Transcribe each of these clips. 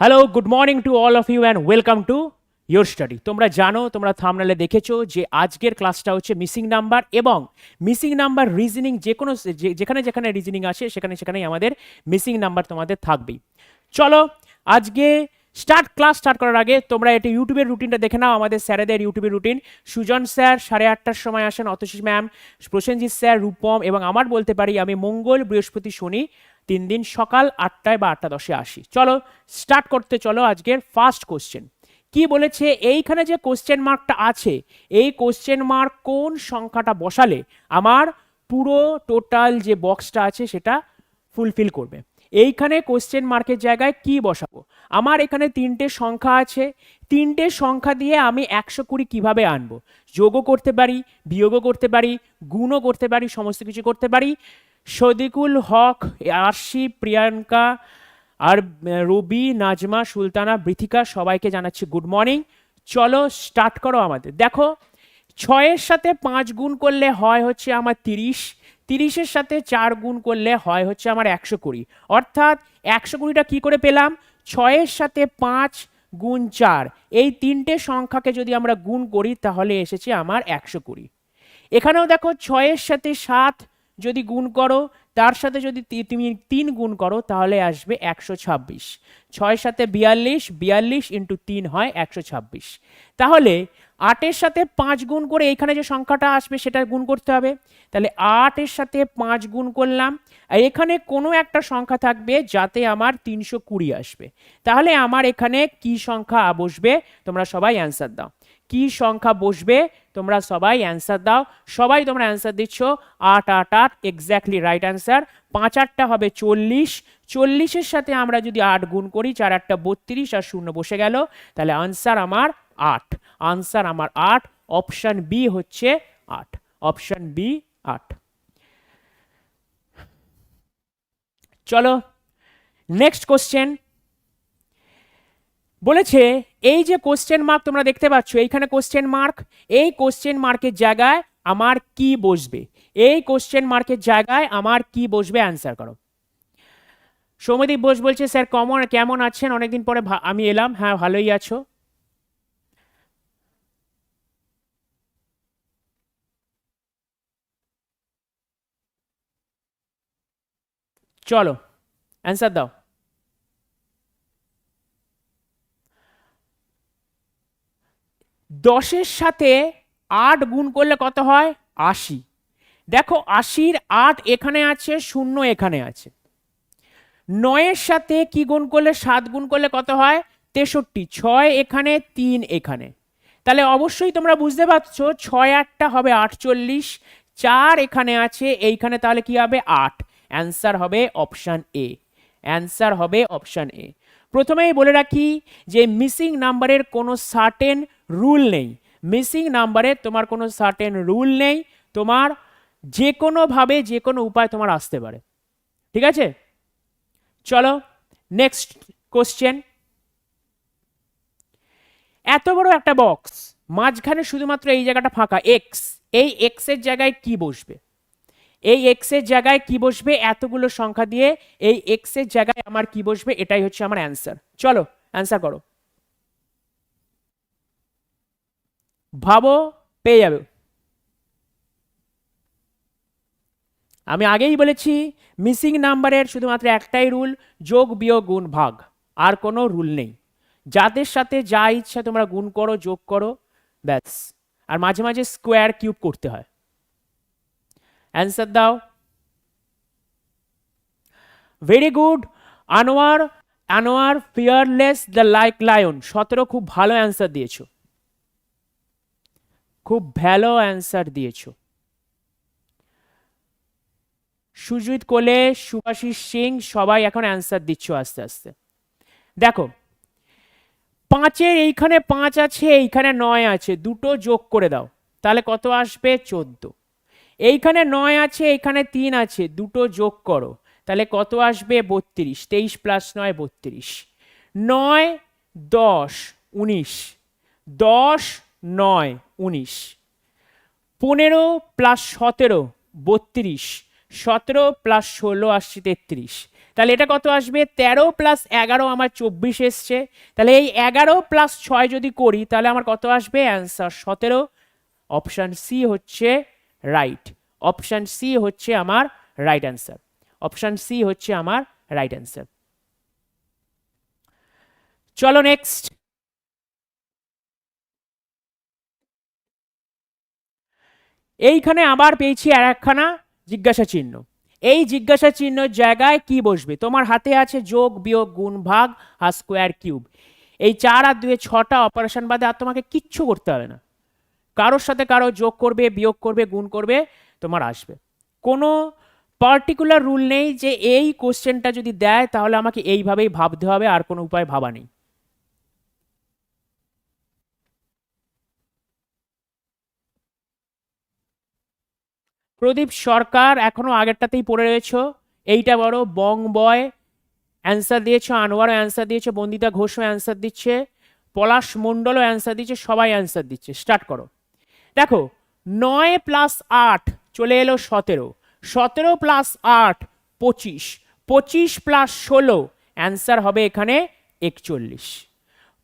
Hello good morning to all of you and welcome to your study তোমরা জানো, তোমরা থামনালে দেখেছ যে আজকের ক্লাসটা হচ্ছে মিসিং নাম্বার এবং মিসিং নাম্বার রিজনিং যে কোনো যেখানে যেখানে রিজনিং আসে, সেখানে সেখানেই আমাদের মিসিং নাম্বার তোমাদের থাকবেই। চলো, আজকে স্টার্ট ক্লাস স্টার্ট করার আগে তোমরা এটা ইউটিউবের রুটিনটা দেখে নাও, আমাদের স্যারেদের ইউটিউবের রুটিন সুজন স্যার সাড়ে আটটার সময় আসেন অতসী ম্যাম প্রসেনজিৎ স্যার, রূপম এবং আমার বলতে পারি আমি মঙ্গল, বৃহস্পতি, শনি। তিন দিন সকাল আটটায় বা আটটা দশে আসি। চলো স্টার্ট করতে চলো আজকের ফার্স্ট কোশ্চেন কি বলেছে, এইখানে যে কোশ্চেন মার্কটা আছে, এই কোশ্চেন মার্ক কোন সংখ্যাটা বসালে আমার পুরো টোটাল যে বক্সটা আছে সেটা ফুলফিল করবে? এইখানে কোশ্চেন মার্কের জায়গায় কি বসাবো? আমার এখানে তিনটে সংখ্যা আছে, তিনটে সংখ্যা দিয়ে আমি একশো কুড়ি কীভাবে আনব? যোগও করতে পারি, বিয়োগও করতে পারি, গুণও করতে পারি, সমস্ত কিছু করতে পারি। সদিকুল হক, আরশি, প্রিয়াঙ্কা আর রুবি, নাজমা, সুলতানা, বৃথিকা সবাইকে জানাচ্ছি গুড মর্নিং। চলো স্টার্ট করো আমাদের। দেখো, ছয়ের সাথে পাঁচ গুণ করলে হয় হচ্ছে আমার তিরিশ, তিরিশের সাথে চার গুণ করলে হয় হচ্ছে আমার একশো কুড়ি। অর্থাৎ একশো কুড়িটা কী করে পেলাম? ছয়ের সাথে পাঁচ গুণ চার, এই তিনটে সংখ্যাকে যদি আমরা গুণ করি তাহলে এসেছে আমার একশো কুড়ি। এখানেও দেখো, ছয়ের সাথে সাত যদি গুণ করো, তার সাথে যদি তুমি তিন গুণ করো, তাহলে আসবে একশো ছাব্বিশ। ছয়ের সাথে বিয়াল্লিশ বিয়াল্লিশ ইন্টু তিন হয় একশো ছাব্বিশ। তাহলে আটের সাথে পাঁচ গুণ করে এখানে যে সংখ্যাটা আসবে, সেটা গুণ করতে হবে। তাহলে আটের সাথে পাঁচ গুণ করলাম, আর এখানে কোনো একটা সংখ্যা থাকবে যাতে আমার তিনশো কুড়ি আসবে। তাহলে আমার এখানে কি সংখ্যা বসবে? তোমরা সবাই অ্যান্সার দাও। কি সংখ্যা বসবে? তোমরা সবাই অ্যান্সার দাও। সবাই তোমরা অ্যান্সার দিচ্ছ। আট আট আট এক্স্যাক্টলি রাইট অ্যান্সার পাঁচ, আটটা হবে চল্লিশ। চল্লিশের সাথে আমরা যদি আট গুণ করি, চার, আটটা বত্রিশ আর শূন্য বসে গেল, তাহলে আনসার আমার আট। আনসার আমার আট অপশন বি হচ্ছে আট। অপশন বি আট। চলো নেক্সট কোশ্চেন বলেছে, এই যে কোশ্চেন মার্ক তোমরা দেখতে পাচ্ছ, এইখানে কোশ্চেন মার্ক এই কোশ্চেন মার্কের জায়গায় আমার কি বসবে? এই কোশ্চেন মার্কের জায়গায় আমার কি বসবে? অ্যান্সার করো। সৌমদীপ বোস বলছে স্যার কমন কেমন আছেন? অনেকদিন পরে আমি এলাম। হ্যাঁ ভালোই আছো। চলো অ্যান্সার দাও। দশের সাথে আট গুণ করলে কত হয়? আশি। দেখো, আশির আট এখানে আছে, শূন্য এখানে আছে। নয়ের সাথে কি গুণ করলে? সাত গুণ করলে কত হয়? তেষট্টি। ছয় এখানে, তিন এখানে। তাহলে অবশ্যই তোমরা বুঝতে পারছ, ছয় আটটা হবে আটচল্লিশ, চার এখানে আছে, এইখানে তাহলে কি হবে? আট। অ্যান্সার হবে অপশান এ। অ্যান্সার হবে অপশান এ। প্রথমেই বলে রাখি যে, মিসিং নাম্বারের কোনো সার্টেন রুল নেই। মিসিং নাম্বারে তোমার কোনো সার্টেন রুল নেই, তোমার যে কোনোভাবে যে কোনো উপায় তোমার আসতে পারে। ঠিক আছে? চলো নেক্সট কোশ্চেন এত বড় একটা বক্স মাঝখানে শুধুমাত্র এই জায়গাটা ফাঁকা। এক্স এই এক্সের জায়গায় কি বসবে? এই এক্সের জায়গায় কি বসবে? এতগুলো সংখ্যা দিয়ে এই এক্সের জায়গায় আমার কি বসবে? এটাই হচ্ছে আমার অ্যান্সার চলো অ্যান্সার করো। ভাবো, পেয়ে যাবে। আমি আগেই বলেছি মিসিং নাম্বারের শুধুমাত্র একটাই রুল যোগ, বিয়োগ, গুণ, ভাগ। আর কোনো রুল নেই। যাদের সাথে যা ইচ্ছা তোমরা গুণ করো, যোগ করো, ব্যাস। আর মাঝে মাঝে স্কোয়ার কিউব করতে হয়। অ্যান্সার দাও। Very good Anwar Anwar fearless the like lion সতেরো খুব ভালো অ্যান্সার দিয়েছ। খুব ভালো অ্যান্সার দিয়েছ। সুজিত কোলে, সুভাষিস সিং, সবাই এখন অ্যান্সার দিচ্ছ আস্তে আস্তে। দেখো, পাঁচের এইখানে পাঁচ আছে, এইখানে নয় আছে, দুটো যোগ করে দাও, তাহলে কত আসবে? চোদ্দ। এইখানে নয় আছে, এইখানে তিন আছে, দুটো যোগ করো, তাহলে কত আসবে? বত্রিশ, তেইশ প্লাস নয়, বত্রিশ। নয়, দশ, উনিশ। দশ নয়, উনিশ। পনেরো প্লাস সতেরো, বত্রিশ। সতেরো প্লাস ষোলো আসছে তেত্রিশ। তাহলে এটা কত আসবে? তেরো প্লাস এগারো আমার চব্বিশ এসছে। তাহলে এই এগারো প্লাস ছয় যদি করি, তাহলে আমার কত আসবে? অ্যান্সার সতেরো। অপশান সি হচ্ছে রাইট অপশান সি হচ্ছে আমার রাইট অ্যান্সার অপশান সি হচ্ছে আমার রাইট অ্যান্সার চলো নেক্সট এইখানে আবার পেয়েছি আর একখানা জিজ্ঞাসা চিহ্ন। এই জিজ্ঞাসা চিহ্নের জায়গায় কি বসবে? তোমার হাতে আছে যোগ, বিয়োগ, গুণ, ভাগ আর স্কোয়ার কিউব। এই চার আর দুয়ে ছটা অপারেশন বাদে আর তোমাকে কিচ্ছু করতে হবে না। কারোর সাথে কারও যোগ করবে, বিয়োগ করবে, গুণ করবে, তোমার আসবে। কোনো পার্টিকুলার রুল নেই যে এই কোশ্চেনটা যদি দেয়, তাহলে আমাকে এইভাবেই ভাবতে হবে, আর কোনো উপায় ভাবা নেই। প্রদীপ সরকার এখনও আগেরটাতেই পড়ে রয়েছ। এইটা বড় বং বয় অ্যান্সার দিয়েছ, আনোয়ারও অ্যান্সার দিয়েছে, বন্দিতা ঘোষও অ্যান্সার দিচ্ছে, পলাশ মণ্ডলও অ্যান্সার দিচ্ছে সবাই অ্যান্সার দিচ্ছে। স্টার্ট করো। দেখো, নয় প্লাস আট, চলে এলো সতেরো। সতেরো প্লাস আট, পঁচিশ। পঁচিশ প্লাস ষোলো অ্যান্সার হবে এখানে একচল্লিশ।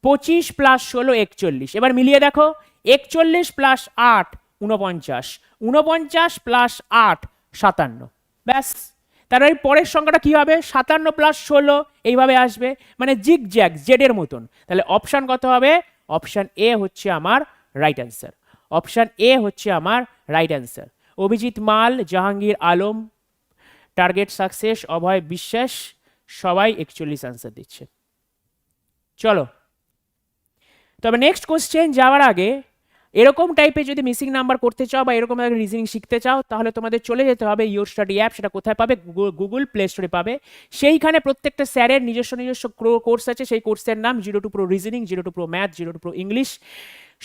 পঁচিশ প্লাস ষোলো, একচল্লিশ। এবার মিলিয়ে দেখো, একচল্লিশ প্লাস আট উনপঞ্চাশ উনপঞ্চাশ প্লাস আট, সাতান্ন। ব্যাস। তার এই পরের সংখ্যাটা কি হবে? সাতান্ন প্লাস ষোলো, এইভাবে আসবে। মানে জিগ জ্যাগ জেডের মতন। তাহলে অপশান কত হবে? অপশান এ হচ্ছে আমার রাইট অ্যান্সার অপশান এ হচ্ছে আমার right answer Abhijit Mal, Jahangir Alam target success Abhay Biswas, সবাই একচল্লিশ অ্যান্সার দিচ্ছে। চলো। তবে নেক্সট কোশ্চেন যাওয়ার আগে এরকম টাইপের যদি মিসিং নাম্বার করতে চাও বা এরকম রিজনিং শিখতে চাও, তাহলে তোমাদের চলে যেতে হবে ইয়োর স্টাডি অ্যাপ সেটা কোথায় পাবে? গুগল প্লে স্টোরে পাবে। সেইখানে প্রত্যেকটা স্যারের নিজস্ব নিজস্ব কোর্স আছে। সেই কোর্সের নাম zero to pro reasoning zero to pro math zero to pro English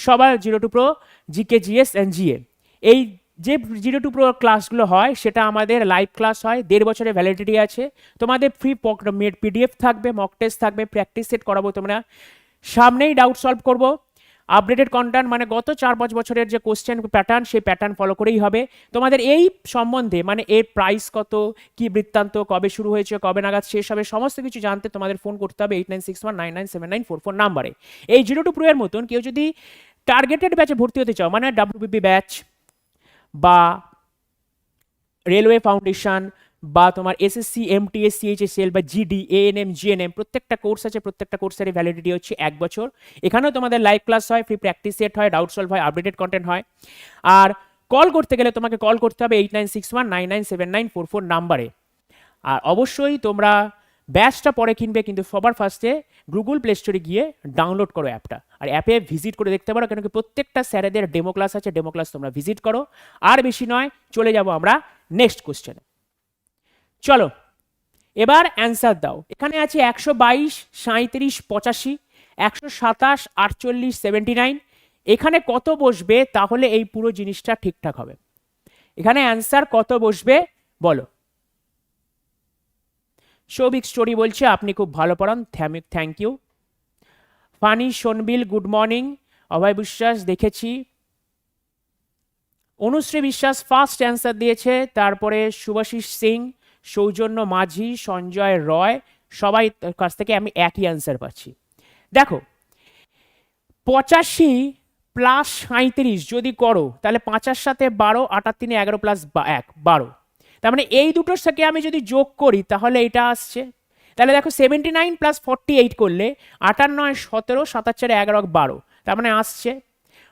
সবার zero to pro GK GS and GA এই যে জিরো টু প্রো ক্লাসগুলো হয়, সেটা আমাদের লাইভ ক্লাস হয়। দেড় বছরের ভ্যালিডিটি আছে। তোমাদের ফ্রি পিডিএফ থাকবে মক টেস্ট থাকবে প্র্যাকটিস সেট করাবো তোমরা। সামনেই ডাউট সলভ করব। আপডেটেড কন্টেন্ট মানে গত চার পাঁচ বছরের যে কোশ্চেন প্যাটার্ন সেই প্যাটার্ন ফলো করেই হবে। তোমাদের এই সম্বন্ধে মানে এর প্রাইস কত, কি বৃত্তান্ত, কবে শুরু হয়েছে, কবে নাগাদ শেষ হবে, সমস্ত কিছু জানতে তোমাদের ফোন করতে হবে eight nine six one nine nine seven nine four four নাম্বারে এই জিরো টু প্রোয়ের মতন কেউ যদি টার্গেটেড ব্যাচে ভর্তি হতে চাও মানে ডাব্লিউবিপি ব্যাচ বা রেলওয়ে ফাউন্ডেশন বা তোমার এসএসসি এমটিএস সিএইচএসএল বা জিডি এএনএম জিএনএম প্রত্যেকটা কোর্স আছে, প্রত্যেকটা কোর্সের ভ্যালিডিটি হচ্ছে এক বছর। এখানেও তোমাদের লাইভ ক্লাস হয় ফ্রি প্র্যাকটিস সেট হয় ডাউট সলভ হয় আপডেটেড কন্টেন্ট হয়। আর কল করতে গেলে তোমাকে কল করতে হবে eight nine six one nine nine seven nine four four নাম্বারে আর অবশ্যই তোমরা ব্যাচটা পরে কিনবে, কিন্তু সবার ফার্স্টে গুগল প্লে স্টোরে গিয়ে ডাউনলোড করো অ্যাপটা আর অ্যাপে ভিজিট করে দেখতে পারো কেন কি প্রত্যেকটা স্যারেদের ডেমো ক্লাস আছে ডেমো ক্লাস তোমরা ভিজিট করো। আর বেশি নয়, চলে যাব আমরা নেক্সট কোশ্চেনে চলো, এবার অ্যান্সার দাও। এখানে আছে একশো বাইশ সাঁত্রিশ পঁচাশি, একশো সাতাশ, আটচল্লিশ সেভেন্টি নাইন এখানে কত বসবে? তাহলে এই পুরো জিনিসটা ঠিকঠাক হবে। এখানে অ্যান্সার কত বসবে? বলো। সৌভিক স্টোরি বলছে, আপনি খুব ভালো পড়ান thank you. Funny Sonbil, good morning. Abhay Biswas, দেখেছি। অনুশ্রী বিশ্বাস, ফার্স্ট অ্যান্সার দিয়েছে, তারপরে শুভাশিস সিং সৌজন্য মাঝি, সঞ্জয় রয়, সবাই কাছ থেকে আমি একই অ্যান্সার পাচ্ছি। দেখো, পঁচাশি প্লাস সাঁত্রিশ যদি করো, তাহলে পাঁচার সাথে বারো, আটার তিনে এগারো প্লাস এক, বারো। তার মানে এই দুটোর সাথে আমি যদি যোগ করি, তাহলে এটা আসছে। তাহলে দেখো seventy nine plus forty eight করলে আটার নয় সতেরো, সাতার চারে এগারো বারো, তার মানে আসছে।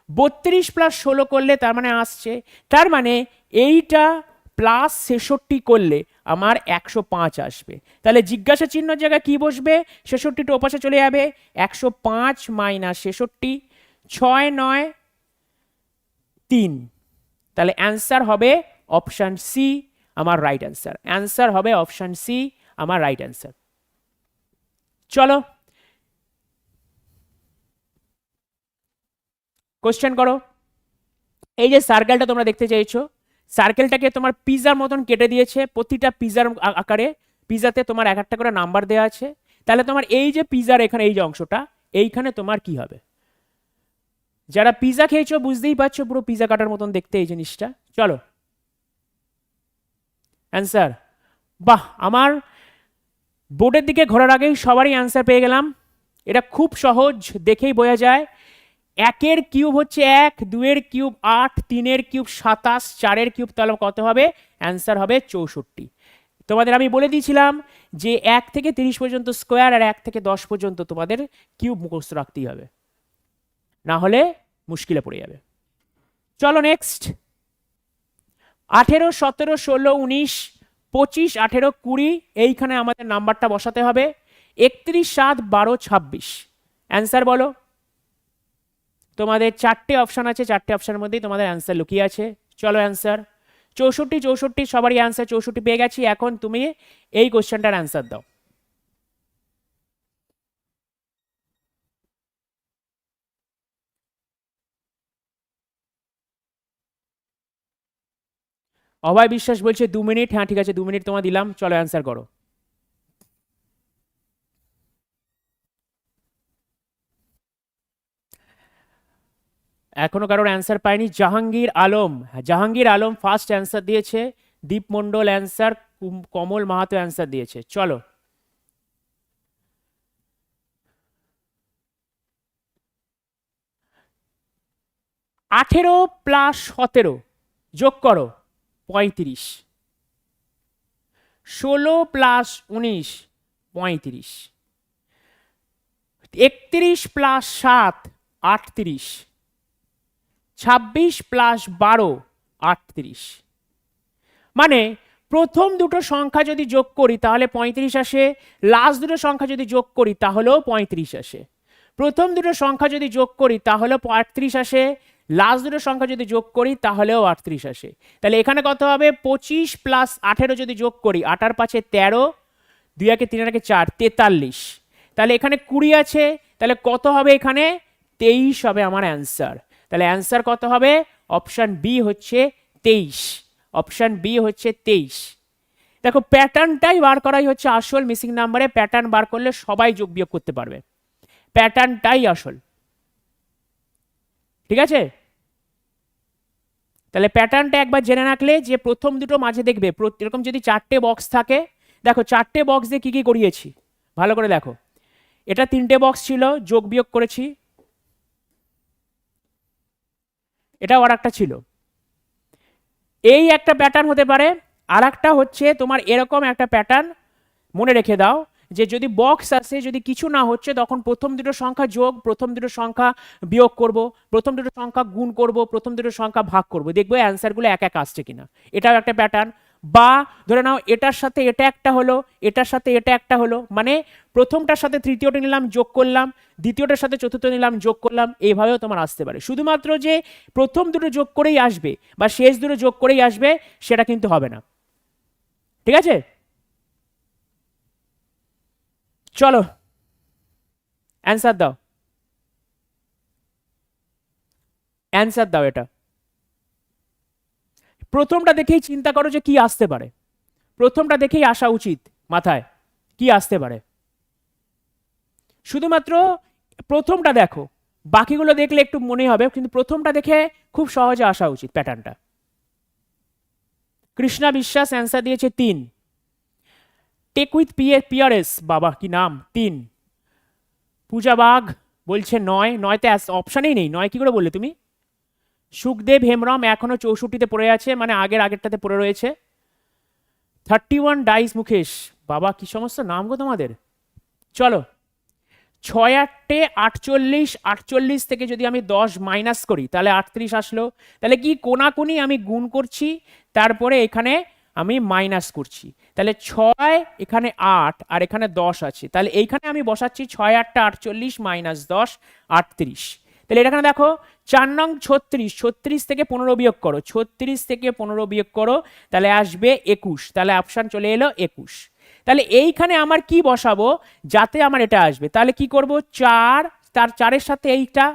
বত্রিশ প্লাস ষোলো করলে তার মানে আসছে। তার মানে এইটা প্লাস ছেষট্টি করলে আমার একশো পাঁচ আসবে। তাহলে জিজ্ঞাসা চিহ্ন জায়গায় কি বসবে? ছেষট্টিটা ওপাশে চলে যাবে। একশো পাঁচ মাইনাস ছেষট্টি, ছয়, নয়, তিন। তাহলে অ্যান্সার হবে অপশান সি আমার রাইট অ্যান্সার অ্যান্সার হবে অপশান সি আমার রাইট অ্যান্সার চলো। কোশ্চেন করো। এই যে সার্কেলটা তোমরা দেখতে চাইছো সার্কেলটাকে তোমার পিজার মতন কেটে দিয়েছে, প্রতিটা পিজার আকারে। পিজাতে তোমার এক একটা করে নাম্বার দেওয়া আছে। তাহলে তোমার এই যে পিজার এখানে, এই যে অংশটা, এইখানে তোমার কি হবে? যারা পিজা খেয়েছো, বুঝতেই পারছ পুরো পিজা কাটার মতন দেখতে এই জিনিসটা। চলো। অ্যান্সার বাহ, আমার বোর্ডের দিকে ঘোরার আগেই সবারই অ্যান্সার পেয়ে গেলাম। এটা খুব সহজ, দেখেই বোঝা যায়। একের কিউব হচ্ছে এক দুয়ের কিউব আট, তিনের কিউব সাতাশ, চারের কিউব তাহলে কত হবে? অ্যান্সার হবে চৌষট্টি। তোমাদের আমি বলে দিয়েছিলাম যে এক থেকে তিরিশ পর্যন্ত স্কোয়ার আর এক থেকে দশ পর্যন্ত তোমাদের কিউব মুখস্থ রাখতেই হবে। না হলে মুশকিলে পড়ে যাবে। চলো নেক্সট আঠেরো, সতেরো, ষোলো, উনিশ, পঁচিশ, আঠেরো, কুড়ি, এইখানে আমাদের নাম্বারটা বসাতে হবে। একত্রিশ, সাত, বারো, ছাব্বিশ। অ্যান্সার বলো। তোমাদের চারটে অপশান আছে, চারটে অপশানের মধ্যেই তোমাদের অ্যান্সার লুকিয়ে আছে। চলো অ্যান্সার চৌষট্টি চৌষট্টি, সবারই অ্যান্সার চৌষট্টি পেয়ে গেছি। এখন তুমি এই কোশ্চেনটার অ্যান্সার দাও। অভয় বিশ্বাস বলছে, দু মিনিট। হ্যাঁ ঠিক আছে, দু মিনিট তোমার দিলাম। চলো অ্যান্সার করো। এখনও কারোর অ্যান্সার পায়নি জাহাঙ্গীর আলম। জাহাঙ্গীর আলম ফার্স্ট অ্যান্সার দিয়েছে, দীপ মণ্ডল অ্যান্সার কমল মাহাতো অ্যান্সার দিয়েছে। চলো। আঠেরো প্লাস সতেরো, যোগ করো, পঁয়ত্রিশ। ষোলো প্লাস উনিশ, পঁয়ত্রিশ। একত্রিশ প্লাস সাত, আটত্রিশ। ছাব্বিশ প্লাস বারো, আটত্রিশ। মানে প্রথম দুটো সংখ্যা যদি যোগ করি, তাহলে পঁয়ত্রিশ আসে। লাস্ট দুটো সংখ্যা যদি যোগ করি, তাহলেও পঁয়ত্রিশ আসে। প্রথম দুটো সংখ্যা যদি যোগ করি, তাহলেও আটত্রিশ আসে। লাস্ট দুটো সংখ্যা যদি যোগ করি, তাহলেও আটত্রিশ আসে। তাহলে এখানে কত হবে? পঁচিশ প্লাস আঠেরো যদি যোগ করি আটার পাঁচে তেরো, দুই একে তিন একে চার, তেতাল্লিশ। তাহলে এখানে কুড়ি আছে। তাহলে কত হবে এখানে? তেইশ হবে আমার অ্যান্সার তাহলে অ্যান্সার কত হবে? অপশান বি হচ্ছে তেইশ। অপশান বি হচ্ছে তেইশ। দেখো প্যাটার্নটাই বার করাই হচ্ছে আসল মিসিং নাম্বারে প্যাটার্ন বার করলে সবাই যোগ বিয়োগ করতে পারবে। প্যাটার্নটাই আসল। ঠিক আছে? তাহলে প্যাটার্নটা একবার জেনে রাখলে যে প্রথম দুটো মাঝে দেখবে এরকম যদি চারটে বক্স থাকে, দেখো চারটে বক্স দিয়ে কী কী করিয়েছি? ভালো করে দেখো। এটা তিনটে বক্স ছিল, যোগ বিয়োগ করেছি। এটাও আর একটা ছিল। এই একটা প্যাটার্ন হতে পারে আর একটা হচ্ছে তোমার এরকম একটা প্যাটার্ন মনে রেখে দাও, যে যদি বক্স আসে, যদি কিছু না হচ্ছে, তখন প্রথম দুটো সংখ্যা যোগ, প্রথম দুটো সংখ্যা বিয়োগ করব, প্রথম দুটো সংখ্যা গুণ করব, প্রথম দুটো সংখ্যা ভাগ করব। দেখব অ্যান্সারগুলো এক এক আসছে কিনা। এটাও একটা প্যাটার্ন বা ধরে নাও এটার সাথে এটা একটা হলো, এটার সাথে এটা একটা হলো মানে প্রথমটার সাথে তৃতীয়টা নিলাম, যোগ করলাম, দ্বিতীয়টার সাথে চতুর্থ নিলাম, যোগ করলাম এইভাবেও তোমার আসতে পারে। শুধুমাত্র যে প্রথম দুটো যোগ করেই আসবে বা শেষ দুটো যোগ করেই আসবে, সেটা কিন্তু হবে না। ঠিক আছে? চলো অ্যান্সার দাও। অ্যান্সার দাও এটা। প্রথমটা দেখেই চিন্তা করো যে কি আসতে পারে। প্রথমটা দেখেই আসা উচিত মাথায়, কি আসতে পারে। শুধুমাত্র প্রথমটা দেখো, বাকিগুলো দেখলে একটু মনে হবে, কিন্তু প্রথমটা দেখে খুব সহজে আসা উচিত প্যাটার্নটা। কৃষ্ণা বিশ্বাস অ্যান্সার দিয়েছে তিন। টেক উইথ পিয়ারেস, বাবা, কি নাম? তিন। পূজা বাঘ বলছে নয়, নয়তে অপশানেই নেই, নয় কি করে বললে তুমি? সুখদেব হেমরম এখনও চৌষট্টিতে পড়ে আছে মানে আগের আগেরটাতে পড়ে রয়েছে। Thirty one dice Mukesh. বাবা, কি সমস্ত নাম গো তোমাদের? চলো, ছয় আটটে আটচল্লিশ আটচল্লিশ থেকে যদি আমি দশ মাইনাস করি, তাহলে আটত্রিশ আসলো। তাহলে কি কোনাকুনি আমি গুণ করছি, তারপরে এখানে আমি মাইনাস করছি। তাহলে ছয়, এখানে আট, আর এখানে দশ আছে। তাহলে এইখানে আমি বসাচ্ছি ছয় আটটা আটচল্লিশ মাইনাস দশ, আটত্রিশ। তাহলে এখানে দেখো চার নং ছত্রিশ ছত্রিশ থেকে পনেরো বিয়োগ করো, ছত্রিশ থেকে পনেরো বিয়োগ করো, তাহলে আসবে একুশ, তাহলে অপশান চলে এলো একুশ। তাহলে এইখানে আমার কি বসাবো? যাতে আমার এটা আসবে। তাহলে কি করব? চার, তার চারের সাথে এইটা,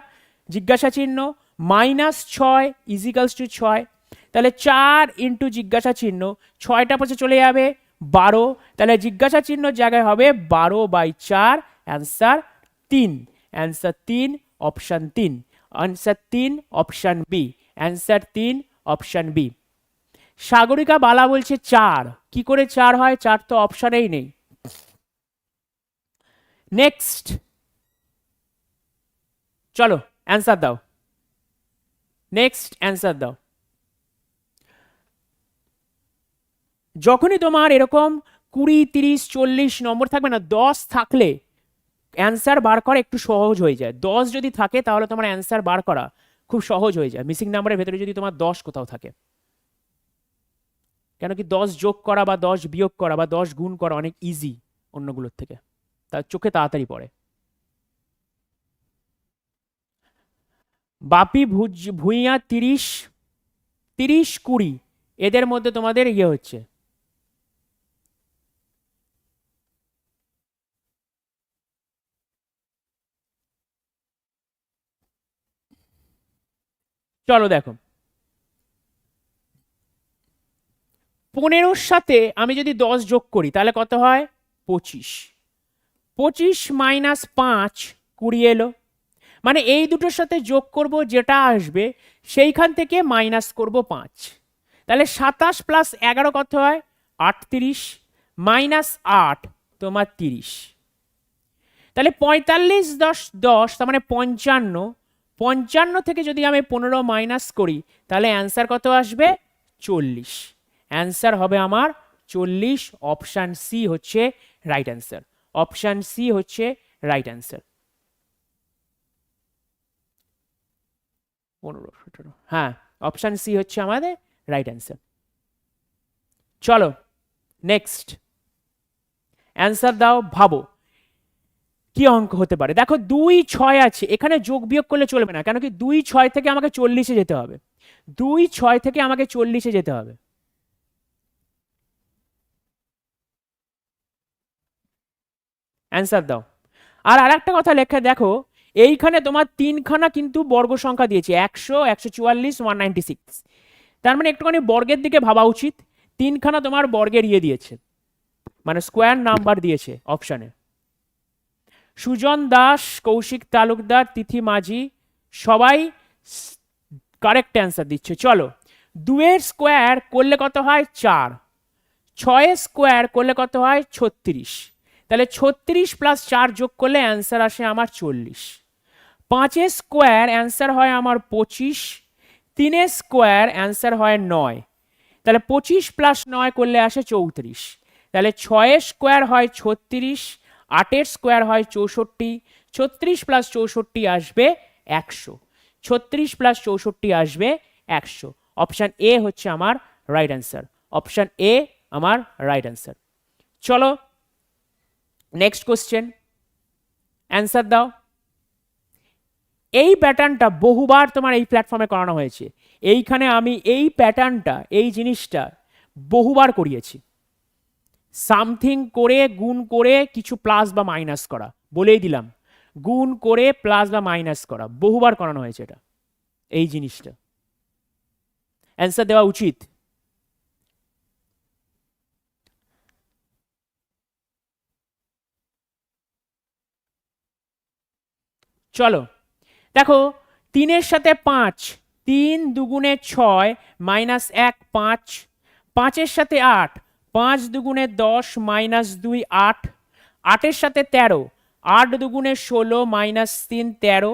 জিজ্ঞাসা চিহ্ন মাইনাস ছয় ইজিক্যালস টু ছয়। তাহলে চার ইন্টু জিজ্ঞাসা চিহ্ন, ছয়টা পাশে চলে যাবে, বারো। তাহলে জিজ্ঞাসা চিহ্ন জায়গায় হবে বারো বাই চার অ্যান্সার তিন। অ্যান্সার তিন অপশান তিন। অ্যান্সার তিন অপশান বি অ্যান্সার তিন অপশান বি সাগরিকা বালা বলছে চার। কি করে চার হয়? চার তো অপশানেই নেই। নেক্সট চলো অ্যান্সার দাও। নেক্সট অ্যান্সার দাও। যখনই তোমার এরকম কুড়ি, তিরিশ, চল্লিশ নম্বর থাকবে না, দশ থাকলে অ্যান্সার বার করা একটু সহজ হয়ে যায়। দশ যদি থাকে, তাহলে তোমার অ্যান্সার বার করা খুব সহজ হয়ে যায়। মিসিং নাম্বারের ভেতরে যদি তোমার দশ কোথাও থাকে। কেন কি দশ যোগ করা বা দশ বিয়োগ করা বা দশ গুণ করা অনেক ইজি অন্যগুলোর থেকে। তার চোখে তাড়াতাড়ি পড়ে। বাপি ভুজ, ভুইয়া তিরিশ তিরিশ কুড়ি, এদের মধ্যে তোমাদের ইয়ে হচ্ছে। চলো দেখো। পনেরোর সাথে আমি যদি দশ যোগ করি, তাহলে কত হয়? পঁচিশ। পঁচিশ মাইনাস পাঁচ কুড়ি এলো। মানে এই দুটোর সাথে যোগ করব যেটা আসবে, সেইখান থেকে মাইনাস করব পাঁচ। তাহলে সাতাশ প্লাস এগারো কত হয়? আটত্রিশ। মাইনাস আট, তোমার তিরিশ। তাহলে পঁয়তাল্লিশ দশ দশ, তার মানে পঞ্চান্ন পঞ্চান্ন থেকে যদি আমি পনেরো মাইনাস করি, তাহলে অ্যান্সার কত আসবে? চল্লিশ। অ্যান্সার হবে আমার চল্লিশ অপশান সি হচ্ছে রাইট অ্যান্সার অপশান সি হচ্ছে রাইট অ্যান্সার পনেরো, সতেরো হ্যাঁ অপশান সি হচ্ছে আমাদের রাইট অ্যান্সার চলো নেক্সট অ্যান্সার দাও, ভাবো। কি অঙ্ক হতে পারে? দেখো দুই ছয় আছে, এখানে যোগ বিয়োগ করলে চলবে না, কেন কি দুই ছয় থেকে আমাকে চল্লিশে যেতে হবে। দুই ছয় থেকে আমাকে চল্লিশে যেতে হবে। অ্যান্সার দাও। আর আরেকটা কথা লেখা, দেখো, এইখানে তোমার তিনখানা কিন্তু বর্গ সংখ্যা দিয়েছে, একশো একশো চুয়াল্লিশ ওয়ান নাইনটি সিক্স তার মানে একটুখানি বর্গের দিকে ভাবা উচিত, তিনখানা তোমার বর্গের ইয়ে দিয়েছে মানে স্কোয়ার নাম্বার দিয়েছে অপশানে সুজন দাস, কৌশিক তালুকদার, তিথি মাঝি, সবাই কারেক্ট অ্যান্সার দিচ্ছে। চলো, দুয়ের স্কোয়ার করলে কত হয়? চার। ছয়ের স্কোয়ার করলে কত হয়? ছত্রিশ। তাহলে ছত্রিশ প্লাস চার যোগ করলে অ্যান্সার আসে আমার চল্লিশ। পাঁচের স্কোয়ার অ্যান্সার হয় আমার পঁচিশ। তিনের স্কোয়ার অ্যান্সার হয় নয়। তাহলে পঁচিশ প্লাস নয় করলে আসে চৌত্রিশ। তাহলে ছয়ের স্কোয়ার হয় ছত্রিশ। আটের স্কোয়ার হয় চৌষট্টি, ছত্রিশ প্লাস চৌষট্টি আসবে একশো, ছত্রিশ প্লাস চৌষট্টি আসবে একশো। অপশান এ হচ্ছে আমার রাইট অ্যান্সার অপশান এ আমার রাইট অ্যান্সার চলো নেক্সট কোশ্চেন অ্যান্সার দাও। এই প্যাটার্নটা বহুবার তোমার এই প্ল্যাটফর্মে করানো হয়েছে। এইখানে আমি এই প্যাটার্নটা এই জিনিসটা বহুবার করিয়েছি। সামথিং করে, গুণ করে কিছু প্লাস বা মাইনাস করা। বলেই দিলাম। গুণ করে, প্লাস বা মাইনাস করা। বহুবার করানো হয়েছে এটা। এই জিনিসটা। অ্যান্সার দেওয়া উচিত। চলো। দেখো, তিনের সাথে পাঁচ, তিন দুগুণে ছয়, মাইনাস এক, পাঁচ, পাঁচের সাথে আট পাঁচ দুগুণে দশ মাইনাস দুই আট, আটের সাথে তেরো, আট দুগুণে ষোলো মাইনাস তিন তেরো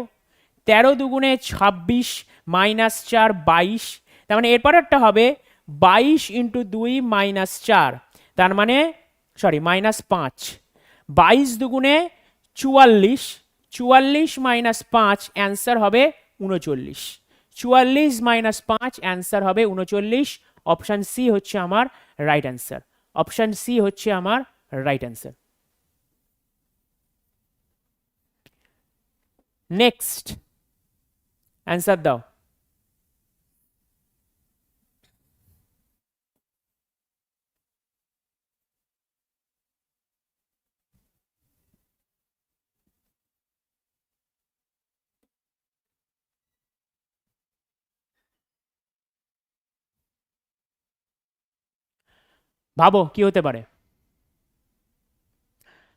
তেরো দুগুণে ছাব্বিশ মাইনাস চার বাইশ, তার মানে এরপরেরটা হবে বাইশ ইন্টু দুই মাইনাস চার, তার মানে সরি, মাইনাস পাঁচ, বাইশ দুগুণে চুয়াল্লিশ চুয়াল্লিশ মাইনাস পাঁচ অ্যান্সার হবে উনচল্লিশ, চুয়াল্লিশ মাইনাস পাঁচ অ্যান্সার হবে উনচল্লিশ, অপশান সি হচ্ছে আমার রাইট অ্যান্সার। অপশান সি হচ্ছে আমার রাইট অ্যান্সার নেক্সট অ্যান্সার দাও ভাবো, কি হতে পারে?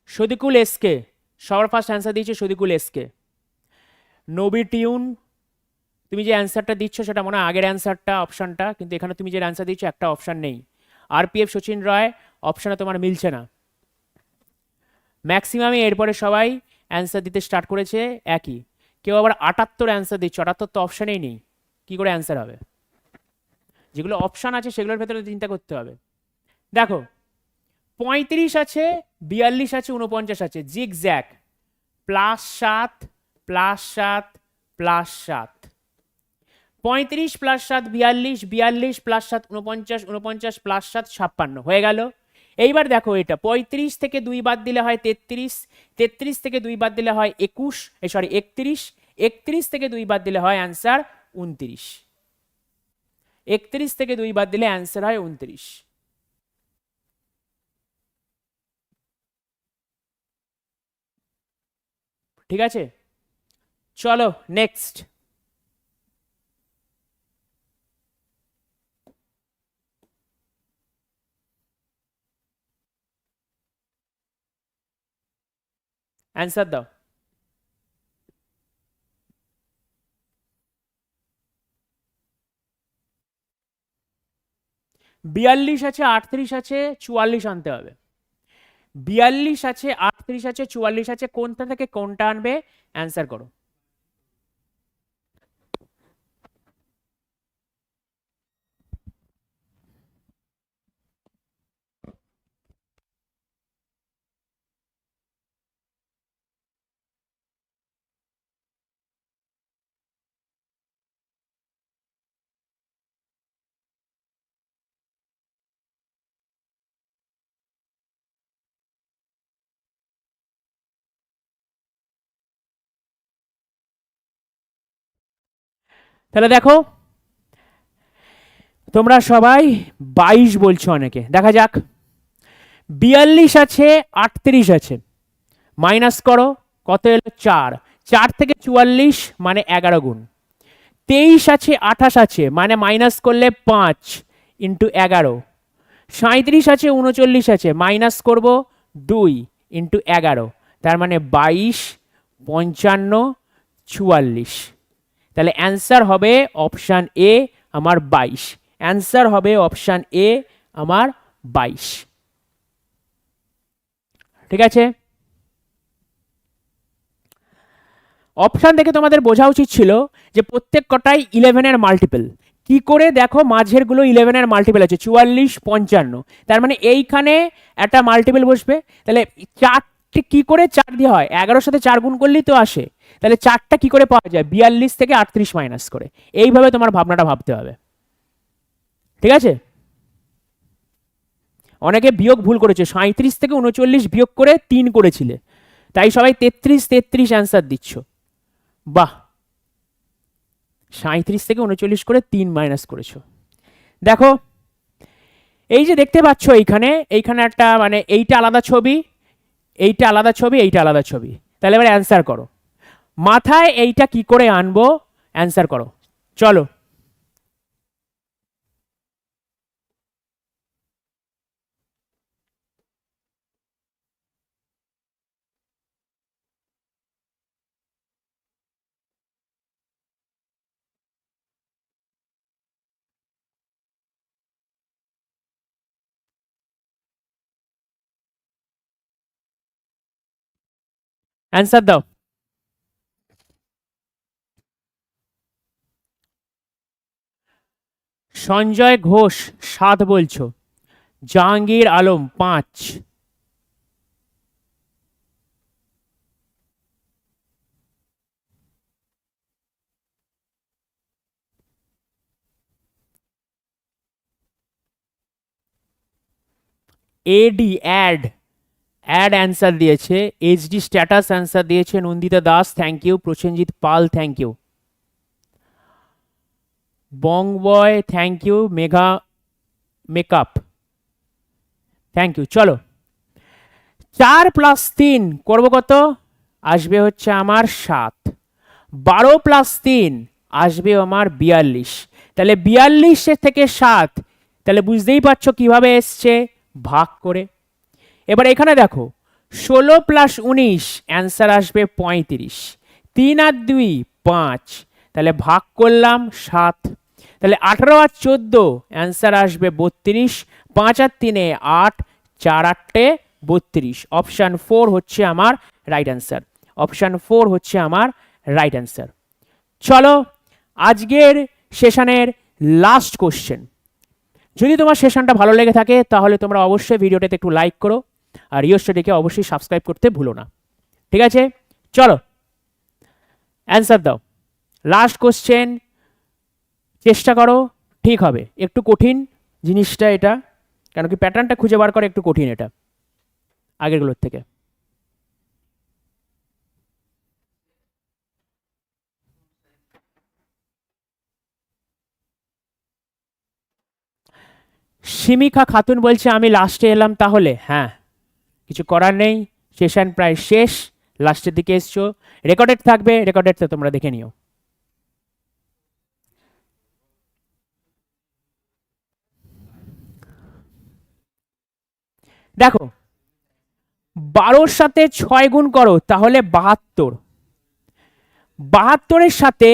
সদিকুল এসকে, সবার ফার্স্ট অ্যান্সার দিয়েছে সদিকুল এসকে। নবি টিউন, তুমি যে অ্যান্সারটা দিচ্ছ সেটা মনে হয় আগের অ্যান্সারটা অপশানটা কিন্তু এখানে তুমি যে অ্যান্সার দিচ্ছ একটা অপশান নেই। আরপিএফ সচিন রায় অপশানে তোমার মিলছে না। ম্যাক্সিমামে এরপরে সবাই অ্যান্সার দিতে স্টার্ট করেছে একই। কেউ আবার আটাত্তর অ্যান্সার দিচ্ছে, আটাত্তর তো অপশানেই নেই। কি করে অ্যান্সার হবে? যেগুলো অপশান আছে সেগুলোর ভেতরে চিন্তা করতে হবে। দেখো, পঁয়ত্রিশ আছে, বিয়াল্লিশ আছে উনপঞ্চাশ আছে জিগ জ্যাক প্লাস সাত প্লাস সাত প্লাস সাত। পঁয়ত্রিশ প্লাস সাত, বিয়াল্লিশ বিয়াল্লিশ প্লাস সাত উনপঞ্চাশ উনপঞ্চাশ প্লাস সাত, ছাপ্পান্ন, হয়ে গেল। এইবার দেখো এটা, পঁয়ত্রিশ থেকে দুই বাদ দিলে হয় তেত্রিশ তেত্রিশ থেকে দুই বাদ দিলে হয় একুশ সরি একত্রিশ একত্রিশ থেকে দুই বাদ দিলে হয় অ্যান্সার উনত্রিশ একত্রিশ থেকে দুই বাদ দিলে অ্যান্সার হয় উনত্রিশ ঠিক আছে? চলো নেক্সট অ্যান্সার দাও। বিয়াল্লিশ আছে আটত্রিশ আছে চুয়াল্লিশ আনতে হবে। বিয়াল্লিশ আছে আটত্রিশ আছে চুয়াল্লিশ আছে কোনটা থেকে কোনটা আনবে? অ্যান্সার করো। তাহলে দেখো, তোমরা সবাই বাইশ বলছো অনেকে। দেখা যাক। বিয়াল্লিশ আছে, আটত্রিশ আছে। মাইনাস করো, কত এলো? চার। চার থেকে চুয়াল্লিশ মানে এগারো গুণ। তেইশ আছে, আঠাশ আছে মানে মাইনাস করলে পাঁচ ইন্টু এগারো। সাঁত্রিশ আছে, উনচল্লিশ আছে, মাইনাস করব দুই ইন্টু এগারো। তার মানে বাইশ, পঞ্চান্ন, চুয়াল্লিশ। তাহলে অ্যান্সার হবে অপশান এ আমার বাইশ। অ্যান্সার হবে অপশান এ আমার বাইশ। ঠিক আছে? অপশান দেখে তোমাদের বোঝা উচিত ছিল যে প্রত্যেক কটাই ইলেভেনের মাল্টিপল কি করে দেখো মাঝেরগুলো ইলেভেনের মাল্টিপল আছে? চুয়াল্লিশ, পঞ্চান্ন। তার মানে এইখানে একটা মাল্টিপল বসবে। তাহলে চারটে কি করে? চার দিয়ে হয়। এগারোর সাথে চার গুণ করলেই তো আসে। তাহলে চারটা কি করে পাওয়া যায়? বিয়াল্লিশ থেকে আটত্রিশ মাইনাস করে। এইভাবে তোমার ভাবনাটা ভাবতে হবে। ঠিক আছে? অনেকে বিয়োগ ভুল করেছে। সাঁত্রিশ থেকে উনচল্লিশ বিয়োগ করে তিন করেছিলে। তাই সবাই তেত্রিশ তেত্রিশ অ্যান্সার দিচ্ছ। বাহ! সাঁত্রিশ থেকে উনচল্লিশ করে তিন মাইনাস করেছ। দেখো, এই যে দেখতে পাচ্ছ এইখানে এইখানে একটা মানে এইটা আলাদা ছবি, এইটা আলাদা ছবি, এইটা আলাদা ছবি। তাহলে এবার অ্যান্সার করো। মাথায় এইটা কি করে আনব? অ্যান্সার করো। চলো। অ্যান্সার দাও। সঞ্জয় ঘোষ, সাত বলছো। জাহাঙ্গীর আলম, পাঁচ। এডি অ্যাড অ্যাড অ্যান্সার দিয়েছে এইচডি স্ট্যাটাস অ্যান্সার দিয়েছে Nandita Das thank you Prosenjit Pal thank you bong boy thank you Megha makeup thank you চলো। চার প্লাস তিন করব কত? আসবে হচ্ছে আমার সাত। বারো প্লাস তিন, আসবে আমার বিয়াল্লিশ। তাহলে বিয়াল্লিশের থেকে সাত, তাহলে বুঝতেই পারছ কীভাবে এসছে? ভাগ করে। এবার এখানে দেখো, ষোলো প্লাস উনিশ অ্যান্সার আসবে পঁয়ত্রিশ। তিন আর দুই, পাঁচ। তাহলে ভাগ করলাম সাত। তাহলে আঠারো আর চোদ্দ অ্যান্সার আসবে বত্রিশ, পাঁচ আর তিনে আট, চার আটটে বত্রিশ। অপশান ফোর হচ্ছে আমার রাইট অ্যান্সার অপশান ফোর হচ্ছে আমার রাইট অ্যান্সার চলো আজকের সেশনের লাস্ট কোশ্চেন যদি তোমার সেশনটা ভালো লেগে থাকে, তাহলে তোমরা অবশ্যই ভিডিওটাতে একটু লাইক করো, আর ইও স্টাডিকে অবশ্যই সাবস্ক্রাইব করতে ভুলো না। ঠিক আছে? চলো অ্যান্সার দাও। লাস্ট কোশ্চেন চেষ্টা করো, ঠিক হবে। একটু কঠিন জিনিসটা এটা, কেন কি প্যাটার্নটা খুঁজে বার করা একটু কঠিন এটা, আগেরগুলোর থেকে। সিমিকা খাতুন বলছে, আমি লাস্টে এলাম তাহলে? হ্যাঁ কিছু করার নেই সেশন প্রায় শেষ লাস্টের দিকে এসছো। রেকর্ডেড থাকবে রেকর্ডেডটা তোমরা দেখে নিও। দেখো, বারোর সাথে ছয় গুণ করো, তাহলে বাহাত্তর। বাহাত্তরের সাথে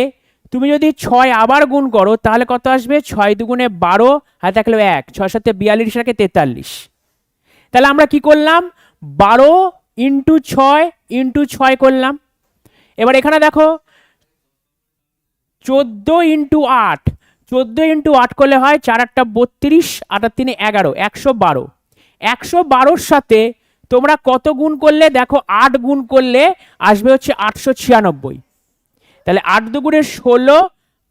তুমি যদি ছয় আবার গুণ করো, তাহলে কত আসবে? ছয় দুগুণে বারো হাতে থাকল এক। ছয় সাথে বিয়াল্লিশ থাকে তেতাল্লিশ। তাহলে আমরা কি করলাম? বারো ইন্টু ছয় ইন্টু ছয় করলাম। এবার এখানে দেখো, চোদ্দ ইন্টু আট। চোদ্দ ইন্টু আট করলে হয় চার আটটা বত্রিশ, আটার তিনে এগারো, একশো বারো। একশো বারোর সাথে তোমরা কত গুণ করলে? দেখো, আট গুণ করলে আসবে হচ্ছে আটশো ছিয়ানব্বই। তাহলে আট দুগুণে ষোলো,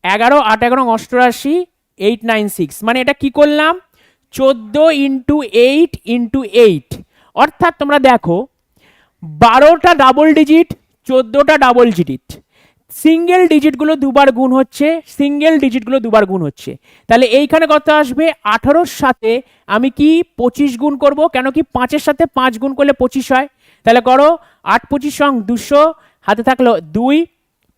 এগারো, আট, এগারো অষ্টআশি এইট নাইন সিক্স মানে এটা কি করলাম? চোদ্দ ইন্টু এইট ইন্টু এইট অর্থাৎ তোমরা দেখো, বারোটা ডাবল ডিজিট চোদ্দোটা ডাবল ডিজিট সিঙ্গেল ডিজিটগুলো দুবার গুণ হচ্ছে সিঙ্গেল ডিজিটগুলো দুবার গুণ হচ্ছে। তাহলে এইখানে কত আসবে? আঠারোর সাথে আমি কি পঁচিশ গুণ করব? কেন কি পাঁচের সাথে পাঁচ গুণ করলে পঁচিশ হয়? তাহলে করো, আট পঁচিশ সং দুশো, হাতে থাকল দুই,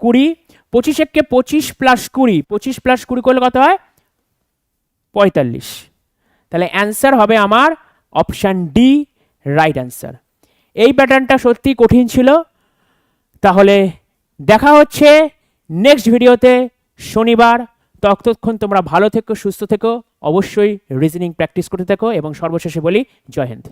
কুড়ি, পঁচিশ এককে পঁচিশ প্লাস কুড়ি, পঁচিশ প্লাস কুড়ি করলে কত হয়? পঁয়তাল্লিশ। তাহলে অ্যান্সার হবে আমার অপশান ডি রাইট অ্যান্সার এই প্যাটার্নটা সত্যি কঠিন ছিল। তাহলে দেখা হচ্ছে নেক্সট ভিডিওতে শনিবার। ততক্ষণ তোমরা ভালো থেকো, সুস্থ থেকো। অবশ্যই রিজনিং প্র্যাকটিস করতে থেকো এবং সর্বশেষে বলি, জয় হিন্দ।